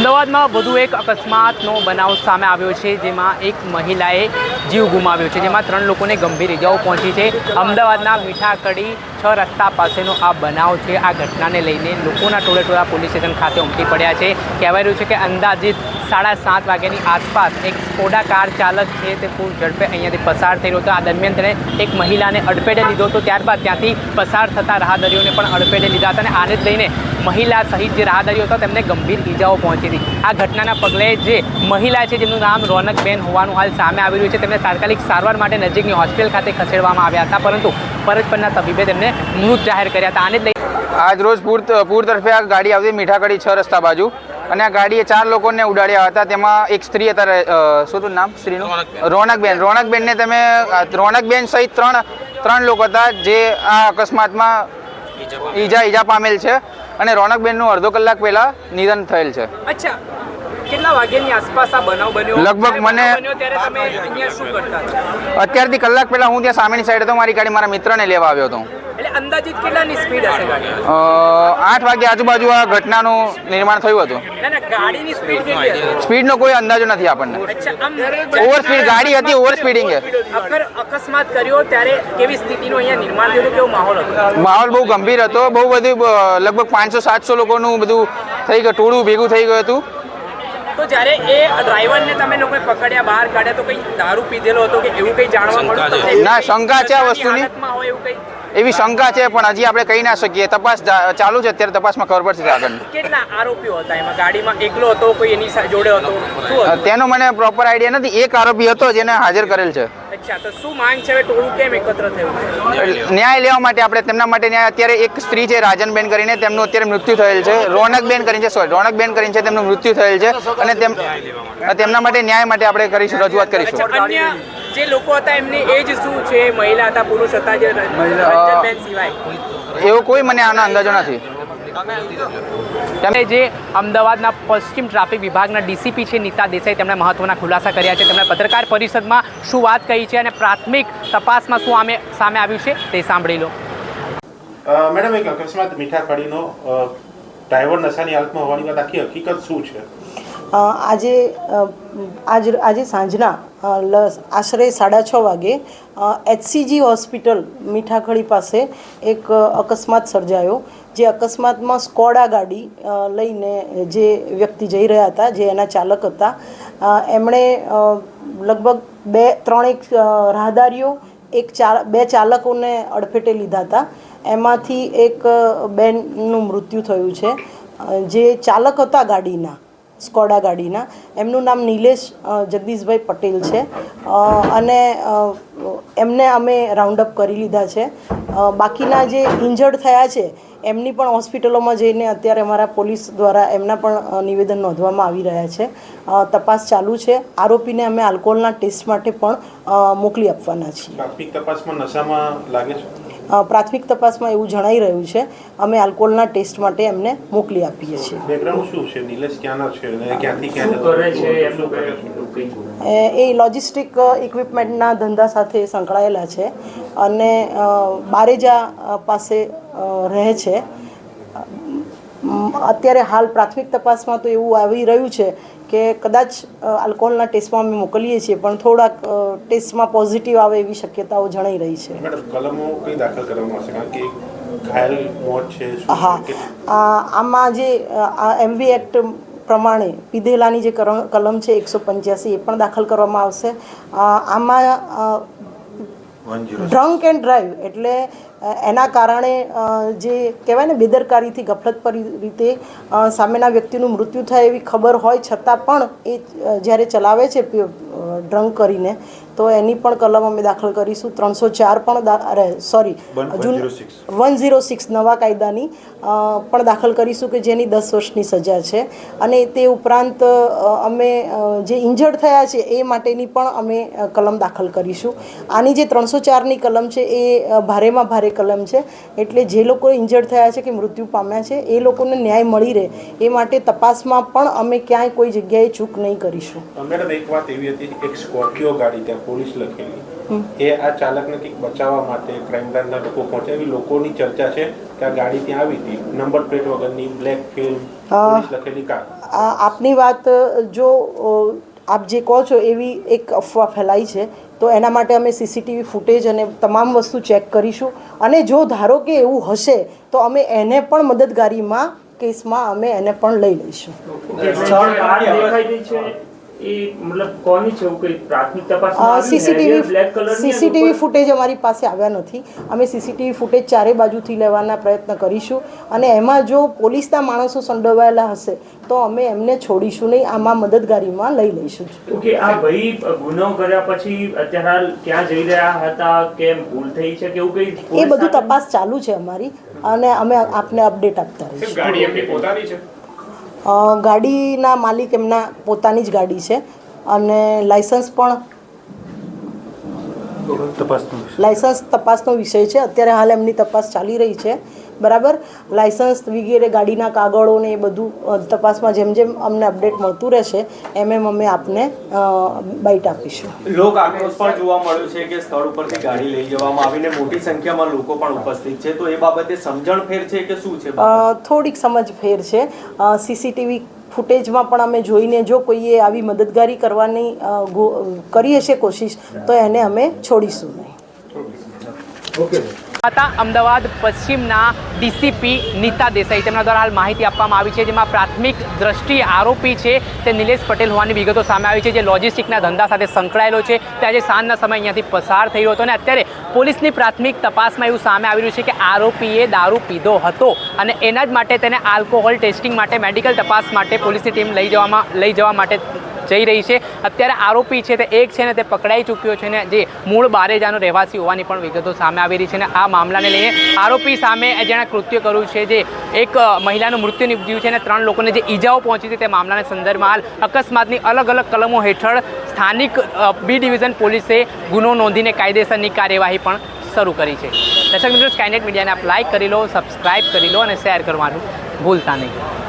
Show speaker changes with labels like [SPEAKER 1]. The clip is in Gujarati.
[SPEAKER 1] અમદાવાદમાં વધુ એક અકસ્માતનો બનાવ સામે આવ્યો છે, જેમાં એક મહિલાએ જીવ ગુમાવ્યો છે, જેમાં ત્રણ લોકોને ગંભીર ઇજાઓ પહોંચી છે. અમદાવાદના મીઠાકડી છ રસ્તા પાસેનો આ બનાવ છે. આ ઘટનાને લઈને લોકોના ટોળે ટોળા પોલીસ સ્ટેશન ખાતે ઉમટી પડ્યા છે. કહેવાય રહ્યું છે કે અંદાજિત સાડા સાત વાગ્યાની આસપાસ એક સ્કોડા કાર ચાલક છે તે ફૂલ ઝડપે અહીંયાથી પસાર થઈ રહ્યો હતો. આ દરમિયાન તેણે એક મહિલાને અડફેટે લીધો હતો. ત્યારબાદ ત્યાંથી પસાર થતા રાહદારીઓને પણ અડફેટે લીધા હતા અને આને જ લઈને મહિલા સહિત જે રાહદારીઓ હતા તેમને ગંભીર ઈજાઓ પહોંચી હતી. આ ઘટનાના પગલે જે મહિલા છે જેમનું નામ રોનકબેન હોવાનું હાલ સામે આવી રહ્યું છે તેમને તાત્કાલિક સારવાર માટે નજીકની હોસ્પિટલ ખાતે ખસેડવામાં આવ્યા હતા. પરંતુ ફરજ પરના તબીબે તેમને મૃત જાહેર કર્યા હતા. આને જ લઈ
[SPEAKER 2] આજ રોજ પૂર પૂર તરફે આ ગાડી આવતી મીઠાકડી છ રસ્તા બાજુ. અને આ ગાડીએ ચાર લોકોને ઉડાડ્યા હતા. તેમાં એક સ્ત્રી હતા શું હતું નામ? સ્ત્રીનું? રોનકબેન. રોનકબેનને તમે રોનકબેન સહિત ત્રણ ત્રણ લોકો હતા જે આ અકસ્માતમાં ઈજા ઈજા પામેલ છે. અને રોનકબેનનું અડધો કલાક પહેલાં નિધન થયેલ છે.
[SPEAKER 1] અચ્છા. કેટલા વાગ્યાની આસપાસ આ બનાવ બન્યો?
[SPEAKER 2] લગભગ મને-
[SPEAKER 1] ત્યારે તમે અહીંયા શું કરતા હતા?
[SPEAKER 2] અત્યારથી કલાક પહેલા હું ત્યાં સામેની સાઈડ હતો મારી ગાડી મારા મિત્રને લેવા આવ્યો હતો.
[SPEAKER 1] એટલે અંદાજિત કેટલાની સ્પીડ હશે ગાડી?
[SPEAKER 2] આઠ વાગે આજુબાજુ આ ઘટનાનું નિર્માણ થયું હતું.
[SPEAKER 1] ગાડીની સ્પીડ કેટલી હતી?
[SPEAKER 2] સ્પીડનો કોઈ અંદાજો નથી આપણને. ઓવર સ્પીડ ગાડી હતી ઓવર સ્પીડિંગ
[SPEAKER 1] અકસ્માત કર્યો ત્યારે કેવી સ્થિતિનો અહીંયા નિર્માણ થયું કેવો માહોલ હતો?
[SPEAKER 2] માહોલ બહુ ગંભીર હતો. બહુ બધું લગભગ પાંચસો સાતસો લોકોનું બધું થઈ ગયું ટોળું ભેગું થઈ ગયું હતું.
[SPEAKER 1] તો જ્યારે એ ડ્રાઈવરને તમે લોકોએ પકડ્યા બહાર કાઢ્યા તો કંઈ દારૂ પીધેલો હતો કે એવું કંઈ જાણવા મળ્યું
[SPEAKER 2] ના, શંકા છે આ વસ્તુની.
[SPEAKER 1] હોય એવું કંઈ?
[SPEAKER 2] એવી શંકા છે પણ હજી આપણે કહી ના શકીએ. તપાસ ચાલુ છે અત્યારે તપાસમાં ખબર પડશે આગળ
[SPEAKER 1] કેટલા આરોપીઓ હતા એમાં? ગાડીમાં એકલો હતો કોઈ એની જોડે હતો?
[SPEAKER 2] તેનો મને પ્રોપર આઈડિયા નથી. એક આરોપી હતો જેને હાજર કરેલ છે.
[SPEAKER 1] અચ્છા તો શું માંગ છે હવે ટોળું કેમ એકત્ર થયું?
[SPEAKER 2] ન્યાય લેવા માટે આપણે તેમના માટે ન્યાય. અત્યારે એક સ્ત્રી છે રાજનબેન કરીને તેમનું અત્યારે મૃત્યુ થયેલ છે. રોનકબેન કરીને છે સોરી રોનકબેન કરીને છે તેમનું મૃત્યુ થયેલ છે. અને તેમ તેમના માટે ન્યાય માટે આપણે કરીશું રજૂઆત કરીશું.
[SPEAKER 1] અન્ય જે લોકો હતા એમની એજ શું છે? મહિલા હતા પુરુષ હતા જે રંજનબેન સિવાય?
[SPEAKER 2] એવો કોઈ મને આનો અંદાજો નથી.
[SPEAKER 1] તેમણે જે અમદાવાદના પશ્ચિમ ટ્રાફિક વિભાગના ડીસીપી છે નીતા દેસાઈ તેમણે મહત્વના ખુલાસા કર્યા છે. તેમણે પત્રકાર પરિષદમાં શું વાત કહી છે અને પ્રાથમિક તપાસમાં શું આમે સામે આવ્યું છે તે સાંભળી લો.
[SPEAKER 3] મેડમ, એક અકસ્માત મીઠા કડીનો ડ્રાઈવર નશાની હાલતમાં હોવાની વાત આખી હકીકત શું છે?
[SPEAKER 4] આજે આજ, આજે સાંજના આશરે સાડા છ વાગે એચસીજી હોસ્પિટલ, મીઠાખડી પાસે એક અકસ્માત સર્જાયો, જે અકસ્માતમાં સ્કોડા ગાડી લઈને જે વ્યક્તિ જઈ રહ્યા હતા, જે એના ચાલક હતા એમણે લગભગ બે, ત્રણેક રાહદારીઓ, એક ચા બે ચાલકોને અડફેટે લીધા હતા. એમાંથી એક બેનનું મૃત્યુ થયું છે. જે ચાલક હતા ગાડીના સ્કોડા ગાડીના. એમનું નામ નિલેશ જગદીશભાઈ પટેલ છે. અને એમને અમે રાઉન્ડ અપ કરી લીધા છે. બાકીના જે ઇન્જર્ડ થયા છે, એમની પણ હોસ્પિટલોમાં જઈને અત્યારે અમારા પોલીસ દ્વારા એમના પણ નિવેદન નોંધવામાં આવી રહ્યા છે. તપાસ ચાલુ છે. આરોપીને અમે આલ્કોહોલના ટેસ્ટ માટે પણ મોકલી આપવાના છીએ.
[SPEAKER 3] તપાસમાં નશામાં લાગે છે?
[SPEAKER 4] પ્રાથમિક તપાસમાં એવું જણાઈ રહ્યું છે અમે આલ્કોહોલના ટેસ્ટ માટે એમને મોકલી આપીએ છીએ.
[SPEAKER 3] બેકગ્રાઉન્ડ શું છે? નિલેશ ક્યાંનો છે અને ક્યાંથી ક્યાં જતો હતો? શું કરે છે?
[SPEAKER 4] એ એ લોજિસ્ટિક ઇક્વિપમેન્ટના ધંધા સાથે સંકળાયેલા છે અને બારેજા પાસે રહે છે. અત્યારે હાલ પ્રાથમિક તપાસમાં તો એવું આવી રહ્યું છે કે કદાચ આલ્કોહોલના ટેસ્ટમાં અમે મોકલીએ છીએ પણ થોડાક ટેસ્ટમાં પોઝિટિવ આવે એવી શક્યતાઓ જણાઈ રહી છે.
[SPEAKER 3] કલમો કઈ દાખલ કરવામાં આવશે? કારણ કે ઘાયલ મોત છે
[SPEAKER 4] હા.
[SPEAKER 3] આમાં જે
[SPEAKER 4] આ- આમાં જે એમવી એક્ટ પ્રમાણે પીધેલાની જે કલમ છે એકસો પંચ્યાસી એ પણ દાખલ કરવામાં આવશે. આમાં ડ્રંક એન્ડ ડ્રાઈવ એટલે એના કારણે જે કહેવાય ને બેદરકારીથી ગફલતભરી રીતે સામેના વ્યક્તિનું મૃત્યુ થાય એવી ખબર હોય છતાં પણ એ જ્યારે ચલાવે છે ડ્રંક કરીને તો એની પણ કલમ અમે દાખલ કરીશું. ત્રણસો ચાર પણ અરે સોરી વન ઝીરો સિક્સ. નવા કાયદાની પણ દાખલ કરીશું કે જેની દસ વર્ષની સજા છે. અને તે ઉપરાંત અમે જે ઇન્જર્ડ થયા છે એ માટેની પણ અમે કલમ દાખલ કરીશું. આની જે ત્રણસો ચારની કલમ છે એ ભારેમાં ભારે કલમ છે. એટલે જે લોકો ઇન્જર્ડ થયા છે કે મૃત્યુ પામ્યા છે એ લોકોને ન્યાય મળી રહે. એ માટે તપાસમાં પણ અમે ક્યાંય કોઈ જગ્યાએ ચૂક નહીં કરીશું.
[SPEAKER 3] મેડમ એક વાત એવી હતી એક સ્કોર્પિયો ગાડી ત્યાં પોલીસ લખેલી. એ આ ચાલકને કંઈક બચાવવા માટે ક્રાઇમ બ્રાન્ચના લોકો પહોંચ્યા એવી લોકોની ચર્ચા છે કે આ ગાડી ત્યાં આવી હતી. નંબર પ્લેટ વગરની બ્લેક ફિલ્મ પોલીસ લખેલી કાર.
[SPEAKER 4] આ આપની વાત જો આપ જે કહો છો એવી એક અફવા ફેલાઈ છે તો એના માટે અમે સીસીટીવી ફૂટેજ અને તમામ વસ્તુ ચેક કરીશું. અને જો ધારો કે એવું હશે તો અમે એને પણ મદદગારીમાં કેસમાં અમે એને પણ લઈ લઈશું.
[SPEAKER 5] જે સ્થળ બહાર દેખાઈ રહી છે એ મતલબ કોની છે? એવું કઈ પ્રાથમિક તપાસમાં
[SPEAKER 4] સીસીટીવી સીસીટીવી ફૂટેજ અમારી પાસે આવ્યા નથી. અમે સીસીટીવી ફૂટેજ ચારે બાજુથી લેવાના પ્રયત્ન કરીશું અને એમાં જો પોલીસના માણસો સંડોવાયેલા હશે તો અમે એમને છોડીશું નહીં. આમાં મદદગારીમાં લઈ લઈશું.
[SPEAKER 5] ઓકે આ ભાઈ ગુનો કર્યા પછી અત્યારે હાલ ક્યાં જઈ રહ્યા હતા? કેમ? ભૂલ થઈ છે કે એવું કઈ
[SPEAKER 4] એ બધું તપાસ ચાલુ છે અમારી અને અમે આપને અપડેટ આપતા રહીશું.
[SPEAKER 6] ગાડી એમની પોતાની છે?
[SPEAKER 4] અ, ગાડીના માલિક એમના પોતાની જ ગાડી છે અને લાયસન્સ પણ
[SPEAKER 3] લાઇસન્સ
[SPEAKER 4] લાયસન્સ તપાસનો વિષય છે. અત્યારે હાલ એમની તપાસ ચાલી રહી છે. બરાબર? લાયસન્સ વગેરે ગાડીના કાગળો ને એ બધું તપાસમાં જેમ જેમ અમને અપડેટ મળતું રહેશે એમ એમ અમે આપને બાઇટ આપીશું.
[SPEAKER 7] લોક આક્રોશ પણ જોવા મળ્યો છે કે સ્થળ ઉપરથી ગાડી લઈ જવામાં આવીને મોટી સંખ્યામાં લોકો પણ ઉપસ્થિત છે. તો એ બાબતે સમજણ ફેર છે કે શું છે?
[SPEAKER 4] થોડીક સમજ ફેર છે. સીસીટીવી ફૂટેજમાં પણ અમે જોઈને જો કોઈએ આવી મદદગારી કરવાની કરી હશે કોશિશ તો એને અમે છોડીશું નહીં.
[SPEAKER 1] હતા. અમદાવાદ પશ્ચિમના ડીસીપી નીતા દેસાઈ તેમના દ્વારા હાલ માહિતી આપવામાં આવી છે, જેમાં પ્રાથમિક દ્રષ્ટિએ આરોપી છે તે નિલેશ પટેલ હોવાની વિગતો સામે આવી છે, જે લોજિસ્ટિકના ધંધા સાથે સંકળાયેલો છે. તે આજે સાંજના સમય અહીંયાથી પસાર થઈ રહ્યો હતો અને અત્યારે પોલીસની પ્રાથમિક તપાસમાં એવું સામે આવી રહ્યું છે કે આરોપીએ દારૂ પીધો હતો અને એના જ માટે તેને આલ્કોહોલ ટેસ્ટિંગ માટે મેડિકલ તપાસ માટે પોલીસની ટીમ લઈ જવામાં લઈ જવા માટે જઈ રહી છે. અત્યારે આરોપી છે તે એક છે ને તે પકડાઈ ચૂક્યો છે ને જે મૂળ બારેજાનો રહેવાસી હોવાની પણ વિગતો સામે આવી રહી છે અને આ મામલાને લઈને આરોપી સામે જેણે કૃત્ય કર્યું છે જે એક મહિલાનું મૃત્યુ નિપજ્યું છે અને ત્રણ લોકોને જે ઈજાઓ પહોંચી છે તે મામલાના સંદર્ભમાં હાલ અકસ્માતની અલગ અલગ કલમો હેઠળ સ્થાનિક બી ડિવિઝન પોલીસે ગુનો નોંધીને કાયદેસરની કાર્યવાહી પણ શરૂ કરી છે. દર્શક મિત્રો સ્કાયનેટ મીડિયાને આપ લાઇક કરી લો સબસ્ક્રાઇબ કરી લો અને શેર કરવાનું ભૂલતા નહીં.